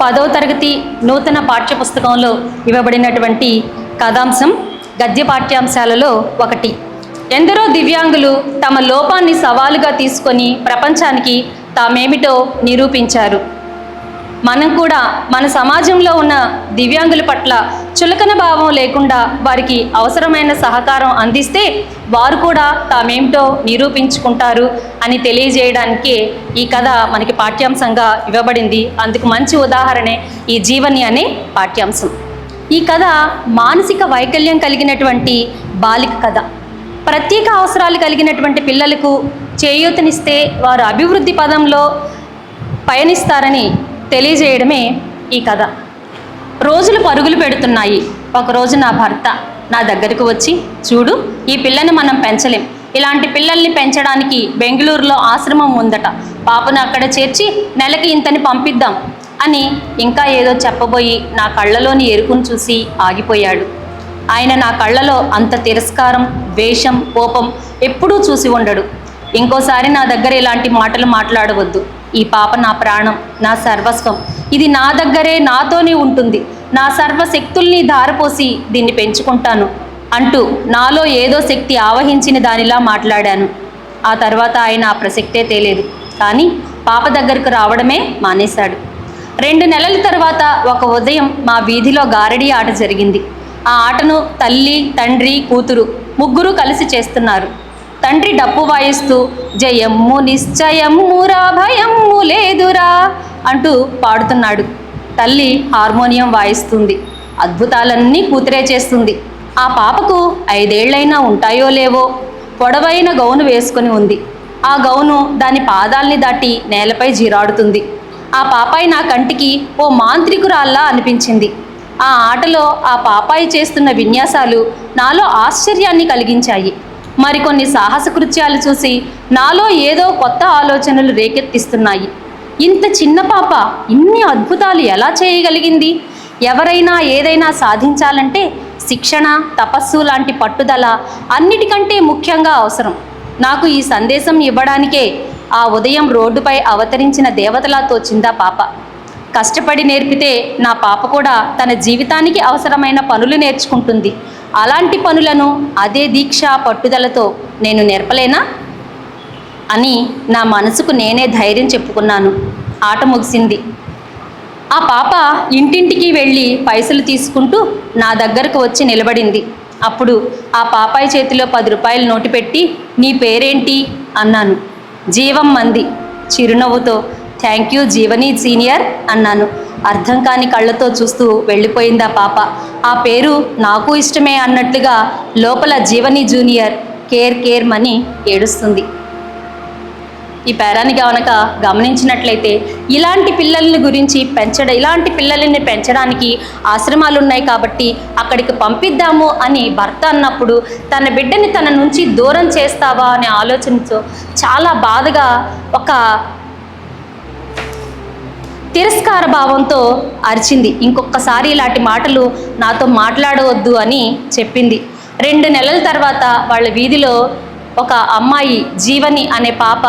పదో పదవ తరగతి నూతన పాఠ్యపుస్తకంలో ఇవ్వబడినటువంటి కథాంశం గద్య పాఠ్యాంశాలలో ఒకటి. ఎందరో దివ్యాంగులు తమ లోపాన్ని సవాలుగా తీసుకొని ప్రపంచానికి తామేమిటో నిరూపించారు. మనం కూడా మన సమాజంలో ఉన్న దివ్యాంగుల పట్ల చులకన భావం లేకుండా వారికి అవసరమైన సహకారం అందిస్తే వారు కూడా తామేమిటో నిరూపించుకుంటారు అని తెలియజేయడానికే ఈ కథ మనకి పాఠ్యాంశంగా ఇవ్వబడింది. అందుకు మంచి ఉదాహరణే ఈ జీవని అనే పాఠ్యాంశం. ఈ కథ మానసిక వైకల్యం కలిగినటువంటి బాలిక కథ. ప్రత్యేక అవసరాలు కలిగినటువంటి పిల్లలకు చేయూతనిస్తే వారు అభివృద్ధి పదంలో పయనిస్తారని తెలియజేయడమే ఈ కథ. రోజులు పరుగులు పెడుతున్నాయి. ఒకరోజు నా భర్త నా దగ్గరకు వచ్చి చూడు ఈ పిల్లని మనం పెంచలేం. ఇలాంటి పిల్లల్ని పెంచడానికి బెంగళూరులో ఆశ్రమం ఉందట. పాపను అక్కడ చేర్చి నెలకి ఇంతని పంపిద్దాం అని ఇంకా ఏదో చెప్పబోయి నా కళ్ళలోని ఎరుకును చూసి ఆగిపోయాడు. ఆయన నా కళ్ళలో అంత తిరస్కారం ద్వేషం కోపం ఎప్పుడూ చూసి ఉండడు. ఇంకోసారి నా దగ్గర ఇలాంటి మాటలు మాట్లాడవద్దు. ఈ పాప నా ప్రాణం నా సర్వస్వం. ఇది నా దగ్గరే నాతోనే ఉంటుంది. నా సర్వశక్తుల్ని ధారపోసి దీన్ని పెంచుకుంటాను అంటూ నాలో ఏదో శక్తి ఆవహించిన దానిలా మాట్లాడాను. ఆ తర్వాత ఆయన ఆ ప్రసక్తే తేలేదు. కానీ పాప దగ్గరకు రావడమే మానేశాడు. రెండు నెలల తర్వాత ఒక ఉదయం మా వీధిలో గారడీ ఆట జరిగింది. ఆ ఆటను తల్లి తండ్రి కూతురు ముగ్గురు కలిసి చేస్తున్నారు. తండ్రి డప్పు వాయిస్తూ జయమ్ము నిశ్చయమ్మురా భయమ్ము లేదురా అంటూ పాడుతున్నాడు. తల్లి హార్మోనియం వాయిస్తుంది. అద్భుతాలన్నీ కూతురే చేస్తుంది. ఆ పాపకు ఐదేళ్ళైనా ఉంటాయో లేవో పొడవైన గౌను వేసుకొని ఉంది. ఆ గౌను దాని పాదాల్ని దాటి నేలపై జీరాడుతుంది. ఆ పాపాయి నా కంటికి ఓ మాంత్రికురాల్లా అనిపించింది. ఆ ఆటలో ఆ పాపాయి చేస్తున్న విన్యాసాలు నాలో ఆశ్చర్యాన్ని కలిగించాయి. మరికొన్ని సాహస కృత్యాలు చూసి నాలో ఏదో కొత్త ఆలోచనలు రేకెత్తిస్తున్నాయి. ఇంత చిన్న పాప ఇన్ని అద్భుతాలు ఎలా చేయగలిగింది? ఎవరైనా ఏదైనా సాధించాలంటే శిక్షణ తపస్సు లాంటి పట్టుదల అన్నిటికంటే ముఖ్యంగా అవసరం. నాకు ఈ సందేశం ఇవ్వడానికే ఆ ఉదయం రోడ్డుపై అవతరించిన దేవతలా తోచిందా పాప. కష్టపడి నేర్పితే నా పాప కూడా తన జీవితానికి అవసరమైన పనులు నేర్చుకుంటుంది. అలాంటి పనులను అదే దీక్ష పట్టుదలతో నేను నేర్పలేనా? అని నా మనసుకు నేనే ధైర్యం చెప్పుకున్నాను. ఆట ముగిసింది. ఆ పాప ఇంటింటికి వెళ్ళి పైసలు తీసుకుంటూ నా దగ్గరకు వచ్చి నిలబడింది. అప్పుడు ఆ పాపాయి చేతిలో పది రూపాయలు నోటు పెట్టి నీ పేరేంటి? అన్నాను. జీవం మంది. చిరునవ్వుతో థ్యాంక్ యూ జీవని సీనియర్ అన్నాను. అర్థం కాని కళ్ళతో చూస్తూ వెళ్ళిపోయిందా పాప. ఆ పేరు నాకు ఇష్టమే అన్నట్లుగా లోపల జీవని జూనియర్ కేర్ కేర్ మని ఏడుస్తుంది. ఈ పేరాన్ని గనక గమనించినట్లయితే ఇలాంటి పిల్లల్ని గురించి పెంచడం ఇలాంటి పిల్లల్ని పెంచడానికి ఆశ్రమాలు ఉన్నాయి కాబట్టి అక్కడికి పంపిద్దాము అని భర్త అన్నప్పుడు తన బిడ్డని తన నుంచి దూరం చేస్తావా అనే ఆలోచనతో చాలా బాధగా ఒక తిరస్కార భావంతో అరిచింది. ఇంకొకసారి ఇలాంటి మాటలు నాతో మాట్లాడవద్దు అని చెప్పింది. రెండు నెలల తర్వాత వాళ్ళ వీధిలో ఒక అమ్మాయి జీవని అనే పాప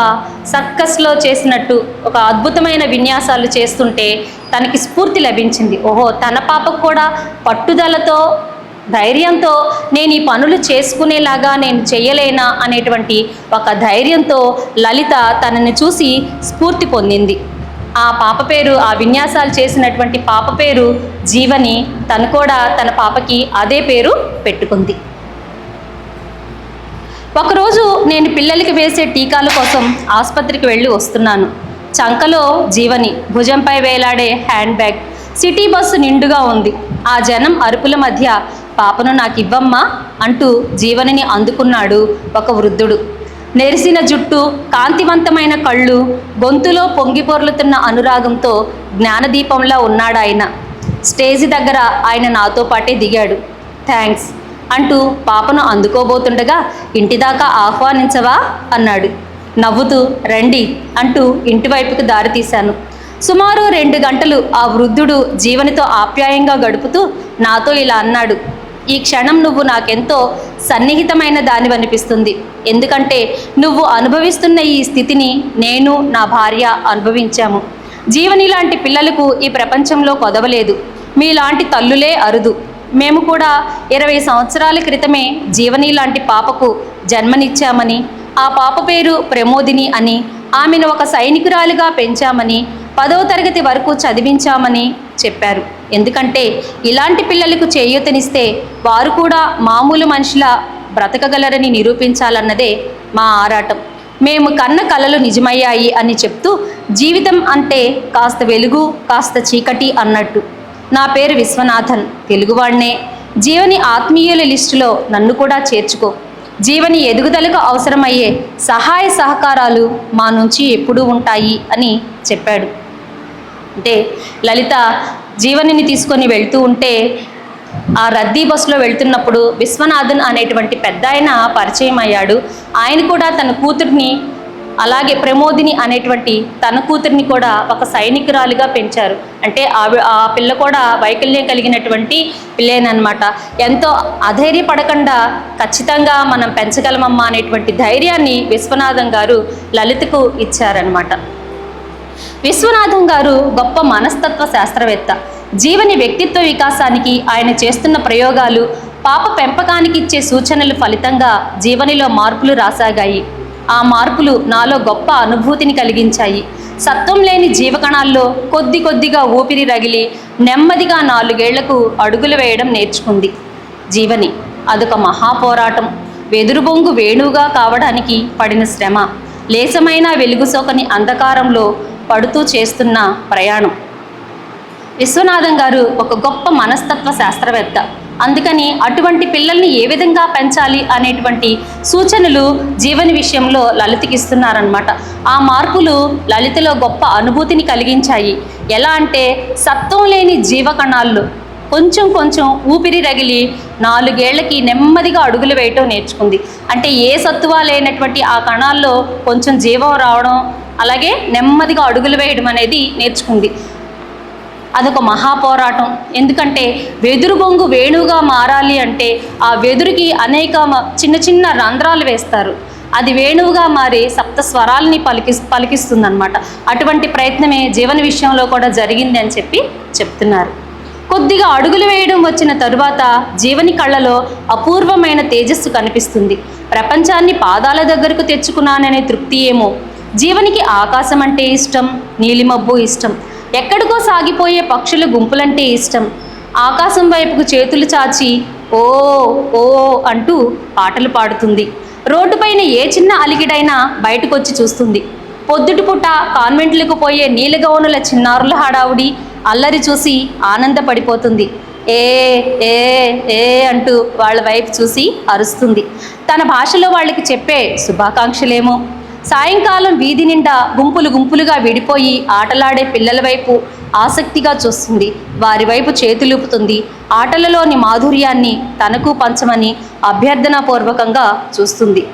సర్కస్లో చేసినట్టు ఒక అద్భుతమైన విన్యాసాలు చేస్తుంటే తనకి స్ఫూర్తి లభించింది. ఓహో తన పాపకు కూడా పట్టుదలతో ధైర్యంతో నేను ఈ పనులు చేసుకునేలాగా నేను చేయలేనా అనేటువంటి ఒక ధైర్యంతో లలిత తనని చూసి స్ఫూర్తి పొందింది. ఆ పాప పేరు ఆ విన్యాసాలు చేసినటువంటి పాప పేరు జీవని తను కూడా తన పాపకి అదే పేరు పెట్టుకుంది. ఒకరోజు నేను పిల్లలకి వేసే టీకాల కోసం ఆసుపత్రికి వెళ్ళి వస్తున్నాను. చంకలో జీవని భుజంపై వేలాడే హ్యాండ్ బ్యాగ్ సిటీ బస్సు నిండుగా ఉంది. ఆ జనం అరుపుల మధ్య పాపను నాకు ఇవ్వమ్మా అంటూ జీవనిని అందుకున్నాడు ఒక వృద్ధుడు. నెరిసిన జుట్టు కాంతివంతమైన కళ్ళు గొంతులో పొంగిపొర్లుతున్న అనురాగంతో జ్ఞానదీపంలా ఉన్నాడాయన స్టేజి దగ్గర ఆయన నాతో పాటే దిగాడు. థ్యాంక్స్ అంటూ పాపను అందుకోబోతుండగా ఇంటిదాకా ఆహ్వానించవా? అన్నాడు. నవ్వుతూ రండి అంటూ ఇంటివైపుకు దారి తీశాను. సుమారు రెండు గంటలు ఆ వృద్ధుడు జీవనితో ఆప్యాయంగా గడుపుతూ నాతో ఇలా అన్నాడు. ఈ క్షణం నువ్వు నాకెంతో సన్నిహితమైన దానివనిపిస్తుంది ఎందుకంటే నువ్వు అనుభవిస్తున్న ఈ స్థితిని నేను నా భార్య అనుభవించాము. జీవని లాంటి పిల్లలకు ఈ ప్రపంచంలో కొదవలేదు. మీలాంటి తల్లులే అరుదు. మేము కూడా ఇరవై సంవత్సరాల క్రితమే జీవని లాంటి పాపకు జన్మనిచ్చామని ఆ పాప పేరు ప్రమోదిని అని ఆమెను ఒక సైనికురాలిగా పెంచామని పదవ తరగతి వరకు చదివించామని చెప్పారు. ఎందుకంటే ఇలాంటి పిల్లలకు చేయూతనిస్తే వారు కూడా మామూలు మనిషిలా బ్రతకగలరని నిరూపించాలన్నదే మా ఆరాటం. మేము కన్న కలలు నిజమయ్యాయి అని చెప్తూ జీవితం అంటే కాస్త వెలుగు కాస్త చీకటి అన్నట్టు. నా పేరు విశ్వనాథన్. తెలుగువాడినే. జీవని ఆత్మీయుల లిస్టులో నన్ను కూడా చేర్చుకో. జీవని ఎదుగుదలకు అవసరమయ్యే సహాయ సహకారాలు మా నుంచి ఎప్పుడూ ఉంటాయి అని చెప్పాడు. అంటే లలిత జీవనిని తీసుకొని వెళ్తూ ఉంటే ఆ రద్దీ బస్సులో వెళ్తున్నప్పుడు విశ్వనాథన్ అనేటువంటి పెద్ద ఆయన పరిచయం అయ్యాడు. ఆయన కూడా తన కూతుర్ని అలాగే ప్రమోదిని అనేటువంటి తన కూతుర్ని కూడా ఒక సైనికురాలిగా పెంచారు. అంటే ఆ ఆ పిల్ల కూడా వైకల్యం కలిగినటువంటి పిల్లేనమాట ఎంతో అధైర్యపడకుండా ఖచ్చితంగా మనం పెంచగలమమ్మా అనేటువంటి ధైర్యాన్ని విశ్వనాథం గారు లలితకు ఇచ్చారనమాట విశ్వనాథం గారు గొప్ప మనస్తత్వ శాస్త్రవేత్త. జీవని వ్యక్తిత్వ వికాసానికి ఆయన చేస్తున్న ప్రయోగాలు పాప పెంపకానికి ఇచ్చే సూచనలు ఫలితంగా జీవనిలో మార్పులు రాసాగాయి. ఆ మార్పులు నాలో గొప్ప అనుభూతిని కలిగించాయి. సత్వం లేని జీవకణాల్లో కొద్ది కొద్దిగా ఊపిరి రగిలి నెమ్మదిగా నాలుగేళ్ళకు అడుగులు వేయడం నేర్చుకుంది. జీవని అదొక మహాపోరాటం. వెదురుబొంగు వేణువుగా కావడానికి పడిన శ్రమ లేసమైన వెలుగు సోకని అంధకారంలో పడుతూ చేస్తున్న ప్రయాణం. విశ్వనాథం గారు ఒక గొప్ప మనస్తత్వ శాస్త్రవేత్త. అందుకని అటువంటి పిల్లల్ని ఏ విధంగా పెంచాలి అనేటువంటి సూచనలు జీవన విషయంలో లలితకిస్తున్నారనమాట ఆ మార్పులు లలితలో గొప్ప అనుభూతిని కలిగించాయి. ఎలా అంటే సత్వం లేని జీవకణాల్లో కొంచెం కొంచెం ఊపిరి రగిలి నాలుగేళ్ళకి నెమ్మదిగా అడుగులు వేయటం నేర్చుకుంది. అంటే ఏ సత్తువా లేనటువంటి ఆ కణాల్లో కొంచెం జీవం రావడం అలాగే నెమ్మదిగా అడుగులు వేయడం అనేది నేర్చుకుంది. అదొక మహాపోరాటం. ఎందుకంటే వెదురు బొంగు వేణువుగా మారాలి అంటే ఆ వెదురుకి అనేక మ- చిన్న చిన్న రంధ్రాలు వేస్తారు. అది వేణువుగా మారి సప్త స్వరాలని పలికి పలికిస్తుందన్నమాట. అటువంటి ప్రయత్నమే జీవన విషయంలో కూడా జరిగింది అని చెప్పి చెప్తున్నారు. కొద్దిగా అడుగులు వేయడం వచ్చిన తరువాత జీవని కళ్ళలో అపూర్వమైన తేజస్సు కనిపిస్తుంది. ప్రపంచాన్ని పాదాల దగ్గరకు తెచ్చుకున్నాననే తృప్తి ఏమో. జీవనికి ఆకాశం అంటే ఇష్టం నీలిమబ్బు ఇష్టం. ఎక్కడికో సాగిపోయే పక్షుల గుంపులంటే ఇష్టం. ఆకాశం వైపుకు చేతులు చాచి ఓ ఓ అంటూ పాటలు పాడుతుంది. రోడ్డుపైన ఏ చిన్న అలిగిడైనా బయటకొచ్చి చూస్తుంది. పొద్దుటి పుట్ట కాన్వెంట్లకు పోయే నీలగౌనుల చిన్నారుల హడావుడి అల్లరి చూసి ఆనందపడిపోతుంది. ఏ ఏ ఏ అంటూ వాళ్ళ వైపు చూసి అరుస్తుంది. తన భాషలో వాళ్ళకి చెప్పే శుభాకాంక్షలేమో. సాయంకాలం వీధి నిండా గుంపులు గుంపులుగా విడిపోయి ఆటలాడే పిల్లల వైపు ఆసక్తిగా చూస్తుంది. వారి వైపు చేతులూపుతుంది. ఆటలలోని మాధుర్యాన్ని తనకు పంచమని అభ్యర్థనాపూర్వకంగా చూస్తుంది.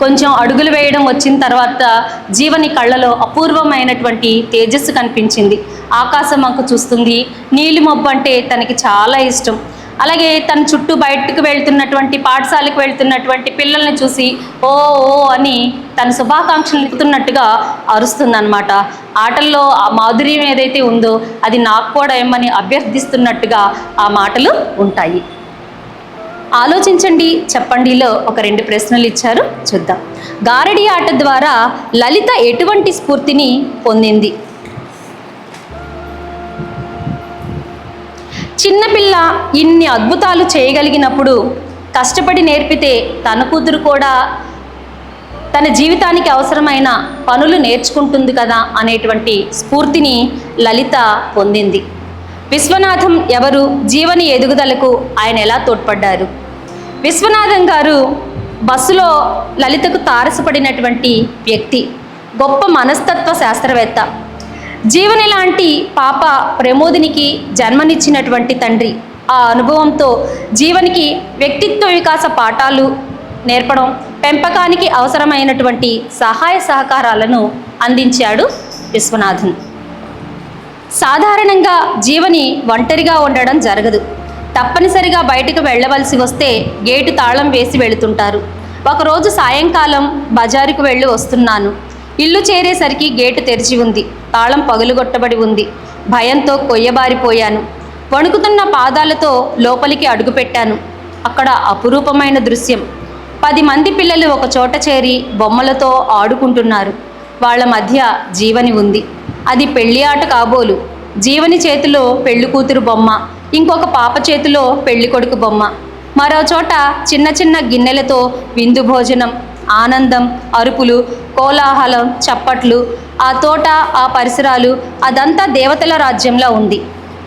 కొంచెం అడుగులు వేయడం వచ్చిన తర్వాత జీవని కళ్ళలో అపూర్వమైనటువంటి తేజస్సు కనిపించింది. ఆకాశం అంక చూస్తుంది. నీలి మబ్బు అంటే తనకి చాలా ఇష్టం. అలాగే తన చుట్టూ బయటకు వెళ్తున్నటువంటి పాఠశాలకు వెళ్తున్నటువంటి పిల్లల్ని చూసి ఓ ఓ అని తన శుభాకాంక్షలు ఇస్తున్నట్టుగా అరుస్తుందనమాట ఆటల్లో ఆ మాధుర్యం ఏదైతే ఉందో అది నాకు కూడా ఏమని అభ్యర్థిస్తున్నట్టుగా ఆ మాటలు ఉంటాయి. ఆలోచించండి చెప్పండిలో ఒక రెండు ప్రశ్నలు ఇచ్చారు. చూద్దాం. గారడి ఆట ద్వారా లలిత ఎటువంటి స్ఫూర్తిని పొందింది? చిన్నపిల్ల ఇన్ని అద్భుతాలు చేయగలిగినప్పుడు కష్టపడి నేర్పితే తన కూతురు కూడా తన జీవితానికి అవసరమైన పనులు నేర్చుకుంటుంది కదా అనేటువంటి స్ఫూర్తిని లలిత పొందింది. విశ్వనాథం ఎవరు? జీవని ఎదుగుదలకు ఆయన ఎలా తోడ్పడ్డారు? విశ్వనాథం గారు బస్సులో లలితకు తారసపడినటువంటి వ్యక్తి గొప్ప మనస్తత్వ శాస్త్రవేత్త. జీవని లాంటి పాప ప్రమోదినికి జన్మనిచ్చినటువంటి తండ్రి. ఆ అనుభవంతో జీవనికి వ్యక్తిత్వ వికాస పాఠాలు నేర్పడం పెంపకానికి అవసరమైనటువంటి సహాయ సహకారాలను అందించాడు విశ్వనాథన్. సాధారణంగా జీవని ఒంటరిగా ఉండడం జరగదు. తప్పనిసరిగా బయటకు వెళ్ళవలసి వస్తే గేటు తాళం వేసి వెళుతుంటారు. ఒకరోజు సాయంకాలం బజారుకు వెళ్ళి వస్తున్నాను. ఇల్లు చేరేసరికి గేటు తెరిచి ఉంది. తాళం పగులుగొట్టబడి ఉంది. భయంతో కొయ్యబారిపోయాను. వణుకుతున్న పాదాలతో లోపలికి అడుగుపెట్టాను. అక్కడ అపురూపమైన దృశ్యం. పది మంది పిల్లలు ఒక చోట చేరి బొమ్మలతో ఆడుకుంటున్నారు. వాళ్ళ మధ్య జీవని ఉంది. అది పెళ్ళి ఆట కాబోలు. జీవని చేతిలో పెళ్ళి కూతురు బొమ్మ. ఇంకొక పాప చేతిలో పెళ్ళి కొడుకు బొమ్మ. మరో చోట చిన్న చిన్న గిన్నెలతో విందు భోజనం. ఆనందం అరుపులు కోలాహలం చప్పట్లు ఆ తోట ఆ పరిసరాలు అదంతా దేవతల రాజ్యంలో ఉంది.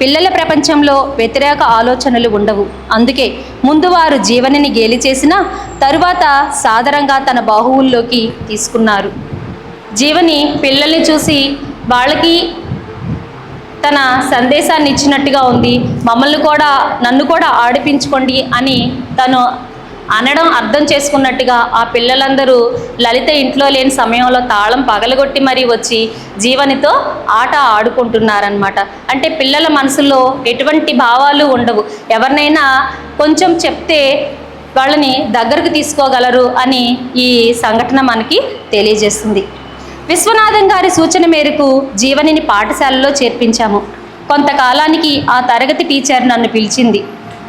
పిల్లల ప్రపంచంలో వ్యతిరేక ఆలోచనలు ఉండవు. అందుకే ముందు వారు జీవనిని గేలి చేసిన తరువాత సాదరంగా తన బాహువుల్లోకి తీసుకున్నారు. జీవని పిల్లల్ని చూసి వాళ్ళకి తన సందేశాన్ని ఇచ్చినట్టుగా ఉంది. మమ్మల్ని కూడా నన్ను కూడా ఆడిపించుకోండి అని తను అనడం అర్థం చేసుకున్నట్టుగా ఆ పిల్లలందరూ లలిత ఇంట్లో లేని సమయంలో తాళం పగలగొట్టి మరీ వచ్చి జీవనితో ఆట ఆడుకుంటున్నారనమాట అంటే పిల్లల మనసులో ఎటువంటి భావాలు ఉండవు. ఎవరినైనా కొంచెం చెప్తే వాళ్ళని దగ్గరకు తీసుకోగలరు అని ఈ సంఘటన మనకి తెలియజేస్తుంది. విశ్వనాథం గారి సూచన మేరకు జీవనిని పాఠశాలలో చేర్పించాము. కొంతకాలానికి ఆ తరగతి టీచర్ నన్ను పిలిచింది.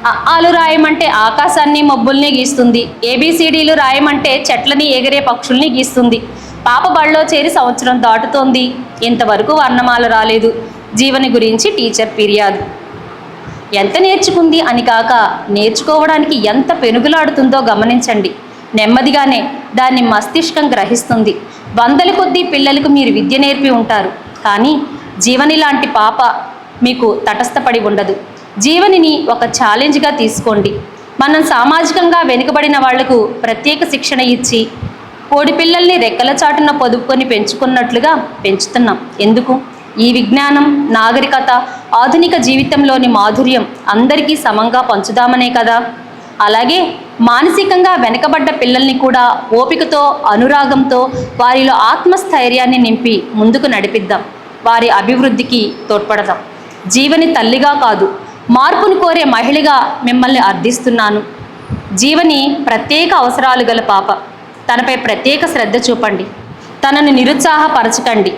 అలు రాయమంటే ఆకాశాన్ని మబ్బుల్ని గీస్తుంది. ఏబిసిడీలు రాయమంటే చెట్లని ఎగిరే పక్షుల్ని గీస్తుంది. పాప బళ్ళో చేరి సంవత్సరం దాటుతోంది. ఇంతవరకు వర్ణమాల రాలేదు. జీవని గురించి టీచర్ ఫిర్యాదు. ఎంత నేర్చుకుంది అని కాక నేర్చుకోవడానికి ఎంత పెనుగులాడుతుందో గమనించండి. నెమ్మదిగానే దాన్ని మస్తిష్కం గ్రహిస్తుంది. వందల కొద్దీ పిల్లలకు మీరు విద్య నేర్పి ఉంటారు. కానీ జీవని లాంటి పాప మీకు తటస్థపడి ఉండదు. జీవనిని ఒక ఛాలెంజ్గా తీసుకోండి. మనం సామాజికంగా వెనుకబడిన వాళ్ళకు ప్రత్యేక శిక్షణ ఇచ్చి కోడి పిల్లల్ని రెక్కల చాటున పొదుపుకొని పెంచుకున్నట్లుగా పెంచుతున్నాం. ఎందుకు? ఈ విజ్ఞానం నాగరికత ఆధునిక జీవితంలోని మాధుర్యం అందరికీ సమంగా పంచుదామనే కదా. అలాగే మానసికంగా వెనకబడ్డ పిల్లల్ని కూడా ఓపికతో అనురాగంతో వారిలో ఆత్మస్థైర్యాన్ని నింపి ముందుకు నడిపిద్దాం. వారి అభివృద్ధికి తోడ్పడదాం. జీవని తల్లిగా కాదు మార్పును కోరే మహిళగా మిమ్మల్ని అర్థిస్తున్నాను. జీవని ప్రత్యేక అవసరాలు గల పాప. తనపై ప్రత్యేక శ్రద్ధ చూపండి. తనను నిరుత్సాహపరచకండి.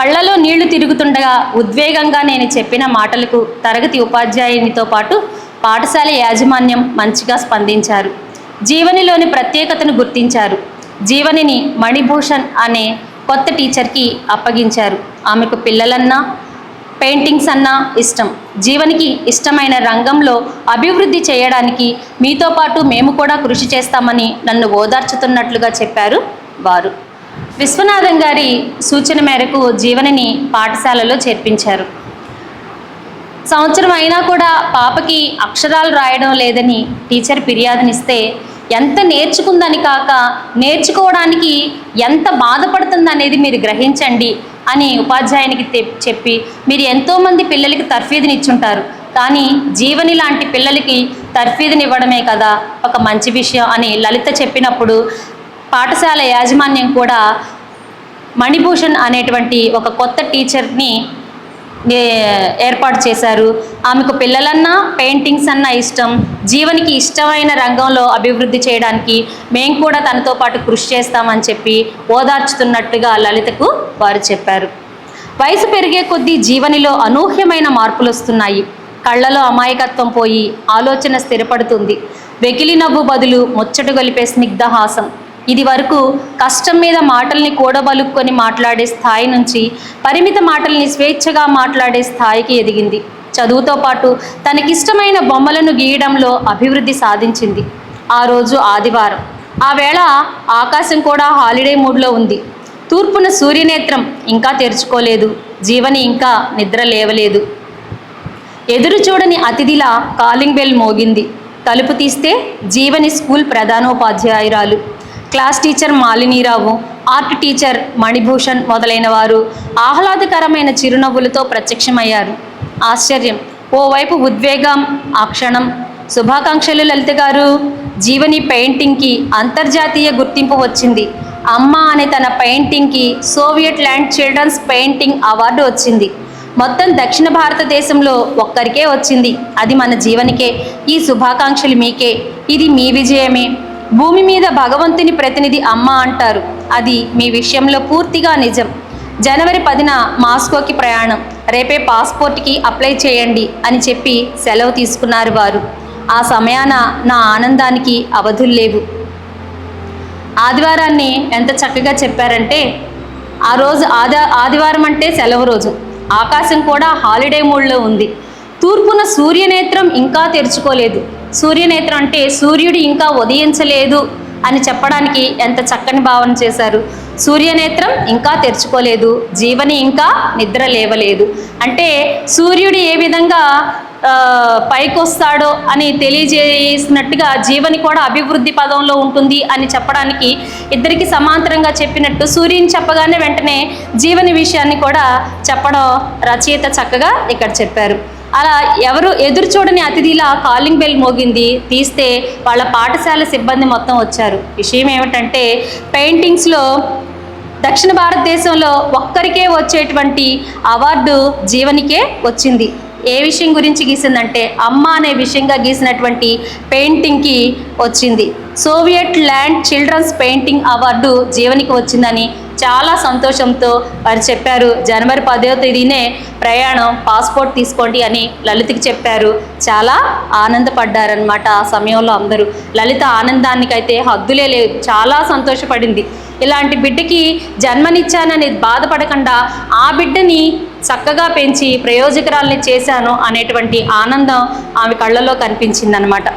కళ్ళలో నీళ్ళు తిరుగుతుండగా ఉద్వేగంగా నేను చెప్పిన మాటలకు తరగతి ఉపాధ్యాయునితో పాటు పాఠశాల యాజమాన్యం మంచిగా స్పందించారు. జీవనిలోని ప్రత్యేకతను గుర్తించారు. జీవనిని మణిభూషణ్ అనే కొత్త టీచర్కి అప్పగించారు. ఆమెకు పిల్లలన్నా పెయింటింగ్స్ అన్నా ఇష్టం. జీవనికి ఇష్టమైన రంగంలో అభివృద్ధి చేయడానికి మీతో పాటు మేము కూడా కృషి చేస్తామని నన్ను ఓదార్చుతున్నట్లుగా చెప్పారు వారు. విశ్వనాథం గారి సూచన మేరకు జీవనిని పాఠశాలలో చేర్పించారు. సంవత్సరం అయినా కూడా పాపకి అక్షరాలు రాయడం లేదని టీచర్ ఫిర్యాదునిస్తే ఎంత నేర్చుకుందని కాక నేర్చుకోవడానికి ఎంత బాధపడుతుందనేది మీరు గ్రహించండి. అని ఉపాధ్యాయునికి తె- చెప్పి మీరు ఎంతోమంది పిల్లలకి తర్ఫీదునిచ్చుంటారు. కానీ జీవని లాంటి పిల్లలకి తర్ఫీదునివ్వడమే కదా ఒక మంచి విషయం అని లలిత చెప్పినప్పుడు పాఠశాల యాజమాన్యం కూడా మణిభూషణ్ అనేటువంటి ఒక కొత్త టీచర్ని ఏర్పాటు చేశారు? ఆమెకు పిల్లలన్నా పెయింటింగ్స్ అన్నా ఇష్టం. జీవనికి ఇష్టమైన రంగంలో అభివృద్ధి చేయడానికి మేము కూడా తనతో పాటు కృషి చేస్తామని చెప్పి ఓదార్చుతున్నట్టుగా లలితకు వారు చెప్పారు. వయసు పెరిగే కొద్దీ జీవనిలో అనూహ్యమైన మార్పులు వస్తున్నాయి. కళ్ళలో అమాయకత్వం పోయి ఆలోచన స్థిరపడుతుంది. వెకిలి నవ్వు బదులు ముచ్చట గొలిపే స్నిగ్ధహాసం. ఇది వరకు కష్టం మీద మాటల్ని కూడబలుక్కొని మాట్లాడే స్థాయి నుంచి పరిమిత మాటల్ని స్వేచ్ఛగా మాట్లాడే స్థాయికి ఎదిగింది. చదువుతో పాటు తనకిష్టమైన బొమ్మలను గీయడంలో అభివృద్ధి సాధించింది. ఆ రోజు ఆదివారం. ఆ వేళ ఆకాశం కూడా హాలిడే మూడ్లో ఉంది. తూర్పున సూర్యనేత్రం ఇంకా తెరుచుకోలేదు. జీవని ఇంకా నిద్ర లేవలేదు. ఎదురు చూడని అతిథిలా కాలింగ్ బెల్ మోగింది. తలుపు తీస్తే Jeevani school ప్రధానోపాధ్యాయురాలు. Class teacher Malinirao art teacher Manibhushan మొదలైన వారు ఆహ్లాదకరమైన చిరునవ్వులతో ప్రత్యక్షమయ్యారు. ఆశ్చర్యం. ఓవైపు ఉద్వేగం ఆ క్షణం. శుభాకాంక్షలు లలిత గారు. జీవని పెయింటింగ్కి అంతర్జాతీయ గుర్తింపు వచ్చింది. అమ్మ అనే తన పెయింటింగ్కి Soviet land children's painting award వచ్చింది. మొత్తం దక్షిణ భారతదేశంలో ఒక్కరికే వచ్చింది. అది మన జీవనికే. ఈ శుభాకాంక్షలు మీకే. ఇది మీ విజయమే. భూమి మీద భగవంతుని ప్రతినిధి అమ్మ అంటారు. అది మీ విషయంలో పూర్తిగా నిజం. జనవరి పదిన మాస్కోకి ప్రయాణం. రేపే పాస్పోర్ట్కి అప్లై చేయండి అని చెప్పి సెలవు తీసుకున్నారు వారు. ఆ సమయాన నా ఆనందానికి అవధులు లేవు. ఆదివారాన్ని ఎంత చక్కగా చెప్పారంటే ఆ రోజు ఆదా ఆదివారం అంటే సెలవు రోజు. ఆకాశం కూడా హాలిడే మూడ్లో ఉంది. తూర్పున సూర్యనేత్రం ఇంకా తెరుచుకోలేదు. సూర్యనేత్రం అంటే సూర్యుడు ఇంకా ఉదయించలేదు అని చెప్పడానికి ఎంత చక్కని భావన చేశారు. సూర్యనేత్రం ఇంకా తెరుచుకోలేదు. జీవని ఇంకా నిద్ర లేవలేదు. అంటే సూర్యుడు ఏ విధంగా పైకొస్తాడో అని తెలియజేసినట్టుగా జీవని కూడా అభివృద్ధి పదంలో ఉంటుంది అని చెప్పడానికి ఇద్దరికి సమాంతరంగా చెప్పినట్టు సూర్యుని చెప్పగానే వెంటనే జీవని విషయాన్ని కూడా చెప్పడం రచయిత చక్కగా ఇక్కడ చెప్పారు. అలా ఎవరు ఎదురు చూడని అతిథిలా కాలింగ్ బెల్ మోగింది. తీస్తే వాళ్ళ పాఠశాల సిబ్బంది మొత్తం వచ్చారు. విషయం ఏమిటంటే పెయింటింగ్స్లో దక్షిణ భారతదేశంలో ఒక్కరికే వచ్చేటువంటి అవార్డు జీవనికే వచ్చింది. ఏ విషయం గురించి గీసిందంటే అమ్మ అనే విషయంగా గీసినటువంటి పెయింటింగ్కి వచ్చింది. Soviet land children's painting award జీవనికి వచ్చిందని చాలా సంతోషంతో వారు చెప్పారు. జనవరి పదో తేదీనే ప్రయాణం పాస్పోర్ట్ తీసుకోండి అని లలితకి చెప్పారు. చాలా ఆనందపడ్డారనమాట ఆ సమయంలో అందరూ. లలిత ఆనందానికైతే హద్దులే లేవు. చాలా సంతోషపడింది. ఇలాంటి బిడ్డకి జన్మనిచ్చానని బాధపడకుండా ఆ బిడ్డని చక్కగా పెంచి ప్రయోజకరాల్ని చేశాను అనేటువంటి ఆనందం ఆమె కళ్ళలో కనిపించిందనమాట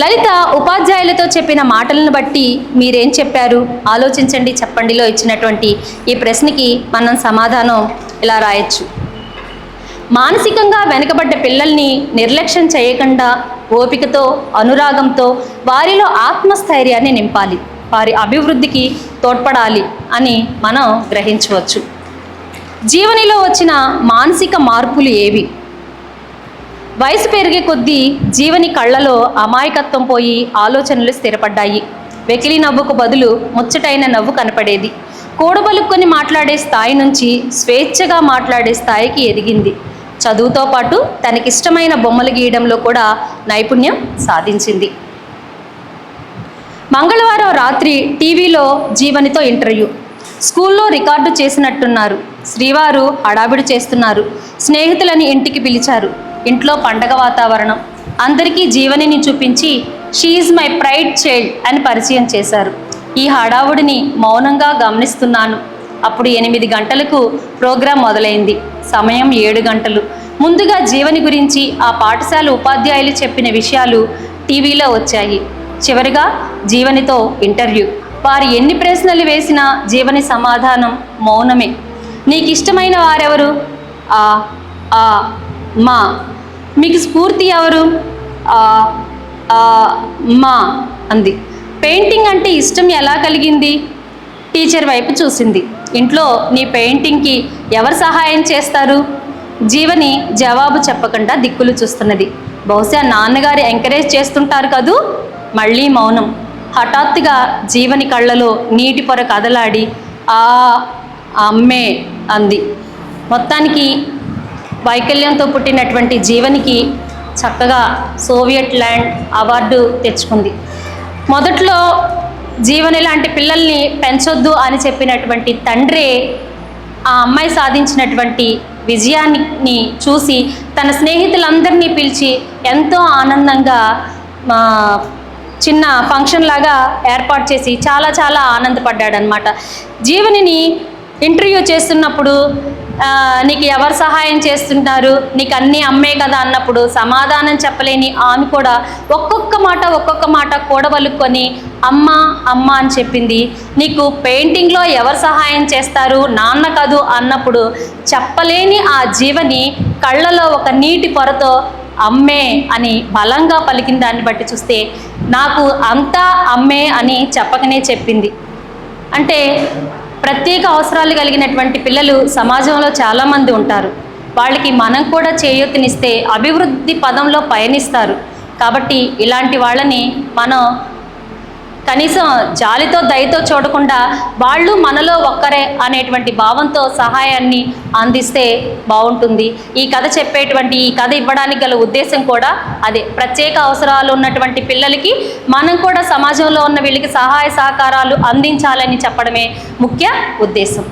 లలిత ఉపాధ్యాయులతో చెప్పిన మాటలను బట్టి మీరేం చెప్పారు? ఆలోచించండి చెప్పండిలో ఇచ్చినటువంటి ఈ ప్రశ్నకి మనం సమాధానం ఇలా రాయొచ్చు. మానసికంగా వెనుకబడ్డ పిల్లల్ని నిర్లక్ష్యం చేయకుండా ఓపికతో అనురాగంతో వారిలో ఆత్మస్థైర్యాన్ని నింపాలి. వారి అభివృద్ధికి తోడ్పడాలి అని మనం గ్రహించవచ్చు. జీవనిలో వచ్చిన మానసిక మార్పులు ఏవి? వయసు పెరిగే కొద్దీ జీవని కళ్ళలో అమాయకత్వం పోయి ఆలోచనలు స్థిరపడ్డాయి. వెకిలి నవ్వుకు బదులు ముచ్చటైన నవ్వు కనపడేది. కూడబలుక్కొని మాట్లాడే స్థాయి నుంచి స్వేచ్ఛగా మాట్లాడే స్థాయికి ఎదిగింది. చదువుతో పాటు తనకిష్టమైన బొమ్మలు గీయడంలో కూడా నైపుణ్యం సాధించింది. మంగళవారం రాత్రి టీవీలో జీవనితో ఇంటర్వ్యూ. స్కూల్లో రికార్డు చేసినట్టున్నారు. శ్రీవారు హడావిడి చేస్తున్నారు. స్నేహితులని ఇంటికి పిలిచారు. ఇంట్లో పండగ వాతావరణం. అందరికీ జీవనిని చూపించి షీఈ్ మై ప్రైడ్ చైల్డ్ అని పరిచయం చేశారు. ఈ హడావుడిని మౌనంగా గమనిస్తున్నాను. అప్పుడు ఎనిమిది గంటలకు ప్రోగ్రాం మొదలైంది. సమయం ఏడు గంటలు. ముందుగా జీవని గురించి ఆ పాఠశాల ఉపాధ్యాయులు చెప్పిన విషయాలు టీవీలో వచ్చాయి. చివరిగా జీవనితో ఇంటర్వ్యూ. వారు ఎన్ని ప్రశ్నలు వేసినా జీవని సమాధానం మౌనమే. నీకు ఇష్టమైన వారెవరు? ఆ ఆ మా మీకు స్ఫూర్తి ఎవరు? మా అంది. పెయింటింగ్ అంటే ఇష్టం ఎలా కలిగింది? టీచర్ వైపు చూసింది. ఇంట్లో నీ పెయింటింగ్కి ఎవరు సహాయం చేస్తారు? జీవని జవాబు చెప్పకుండా దిక్కులు చూస్తున్నది. బహుశా నాన్నగారు ఎంకరేజ్ చేస్తుంటారు కదూ? మళ్ళీ మౌనం. హఠాత్తుగా జీవని కళ్ళలో నీటి పొర కదలాడి ఆ అమ్మే అంది. మొత్తానికి వైకల్యంతో పుట్టినటువంటి జీవనికి చక్కగా సోవియట్ ల్యాండ్ అవార్డు తెచ్చుకుంది. మొదట్లో జీవని లాంటి పిల్లల్ని పెంచొద్దు అని చెప్పినటువంటి తండ్రే ఆ అమ్మాయి సాధించినటువంటి విజయాన్ని చూసి తన స్నేహితులందరినీ పిలిచి ఎంతో ఆనందంగా చిన్న ఫంక్షన్ లాగా ఏర్పాటు చేసి చాలా చాలా ఆనందపడ్డాడనమాట జీవనిని ఇంటర్వ్యూ చేస్తున్నప్పుడు నీకు ఎవరు సహాయం చేస్తుంటారు? నీకు అన్నీ అమ్మే కదా అన్నప్పుడు సమాధానం చెప్పలేని ఆమె కూడా ఒక్కొక్క మాట ఒక్కొక్క మాట కూడబలుక్కొని అమ్మ అమ్మ అని చెప్పింది. నీకు పెయింటింగ్లో ఎవరు సహాయం చేస్తారు? నాన్న కాదు? అన్నప్పుడు చెప్పలేని ఆ జీవని కళ్ళలో ఒక నీటి పొరతో అమ్మే అని బలంగా పలికిన దాన్ని బట్టి చూస్తే నాకు అంతా అమ్మే అని చెప్పకనే చెప్పింది. అంటే ప్రత్యేక అవసరాలు కలిగినటువంటి పిల్లలు సమాజంలో చాలామంది ఉంటారు. వాళ్ళకి మనం కూడా చేయూతనిస్తే అభివృద్ధి పదంలో పయనిస్తారు. కాబట్టి ఇలాంటి వాళ్ళని మనం కనీసం జాలితో దయతో చూడకుండా వాళ్ళు మనలో ఒక్కరే అనేటువంటి భావంతో సహాయాన్ని అందిస్తే బాగుంటుంది. ఈ కథ చెప్పేటువంటి ఈ కథ ఇవ్వడానికి గల ఉద్దేశం కూడా అదే. ప్రత్యేక అవసరాలు ఉన్నటువంటి పిల్లలకి మనం కూడా సమాజంలో ఉన్న వీళ్ళకి సహాయ సహకారాలు అందించాలని చెప్పడమే ముఖ్య ఉద్దేశం.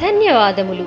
ధన్యవాదములు.